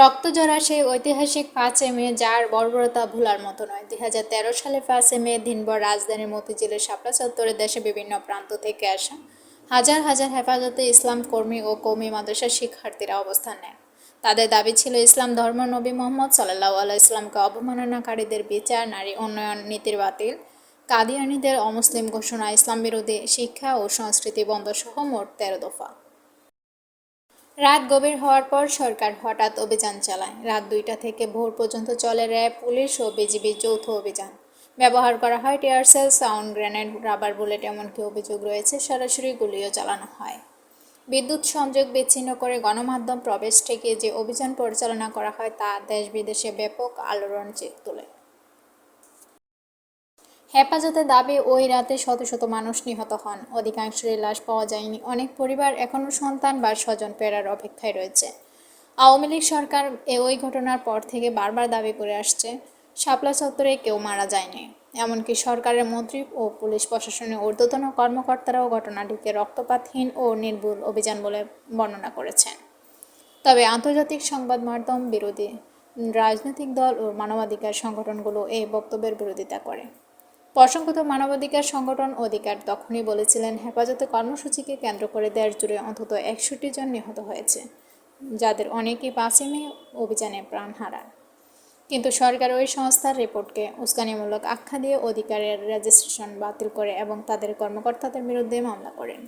রক্তজরা সেই ঐতিহাসিক পাঁচে মে যার বর্বরতা ভোলার মতো নয়। দুই হাজার তেরো সালে পাঁচে মে দিনভর রাজধানীর মতিঝিলের শাপলা চত্বরে দেশে বিভিন্ন প্রান্ত থেকে আসা হাজার হাজার হেফাজতে ইসলাম কর্মী ও কৌমি মাদ্রাসার শিক্ষার্থীরা অবস্থান নেন। তাদের দাবি ছিল, ইসলাম ধর্ম নবী মোহাম্মদ সাল্লাহ আল্লাহ ইসলামকে অবমাননাকারীদের বিচার, নারী উন্নয়ন নীতির বাতিল, কাদিয়ানিদের অমুসলিম ঘোষণা, ইসলাম বিরোধী শিক্ষা ও সংস্কৃতি বন্ধ সহ মোট তেরো দফা। রাত গভীর হওয়ার পর সরকার হঠাৎ অভিযান চালায়। রাত দুইটা থেকে ভোর পর্যন্ত চলে র্যাব, পুলিশ ও বিজিবির যৌথ অভিযান। ব্যবহার করা হয় tear shell sound grenade, rubber bullet এমনকি অভিযোগ রয়েছে সরাসরি গুলিও চালানো হয়। বিদ্যুৎ সংযোগ বিচ্ছিন্ন করে গণমাধ্যম প্রবেশ থেকে যে অভিযান পরিচালনা করা হয় তা দেশ বিদেশে ব্যাপক আলোড়ন চেক তোলে। হেফাজতের দাবি, ওই রাতে শত শত মানুষ নিহত হন। অধিকাংশের লাশ পাওয়া যায়নি। অনেক পরিবার এখনও সন্তান বা স্বজন ফেরার অপেক্ষায় রয়েছে। আওয়ামী লীগ সরকার ওই ঘটনার পর থেকে বারবার দাবি করে আসছে, শাপলা চত্বরে কেউ মারা যায়নি। এমনকি সরকারের মন্ত্রী ও পুলিশ প্রশাসনের ঊর্ধ্বতন কর্মকর্তারাও ঘটনাটিকে রক্তপাতহীন ও নির্ভুল অভিযান বলে বর্ণনা করেছেন। তবে আন্তর্জাতিক সংবাদ মাধ্যম বিরোধী রাজনৈতিক দল ও মানবাধিকার সংগঠনগুলো এই বক্তব্যের বিরোধিতা করে। প্রসঙ্গত মানবাধিকার সংগঠন অধিকার তখনই বলেছিলেন, হেফাজতে কর্মসূচিকে কেন্দ্র করে দেশ জুড়ে অন্তত একষট্টি জন নিহত হয়েছে, যাদের অনেকেই পাঁচই মে অভিযানে প্রাণ হারান কিন্তু সরকার ওই সংস্থার রিপোর্টকে উস্কানিমূলক আখ্যা দিয়ে অধিকারের রেজিস্ট্রেশন বাতিল করে এবং তাদের কর্মকর্তাদের বিরুদ্ধে মামলা করেন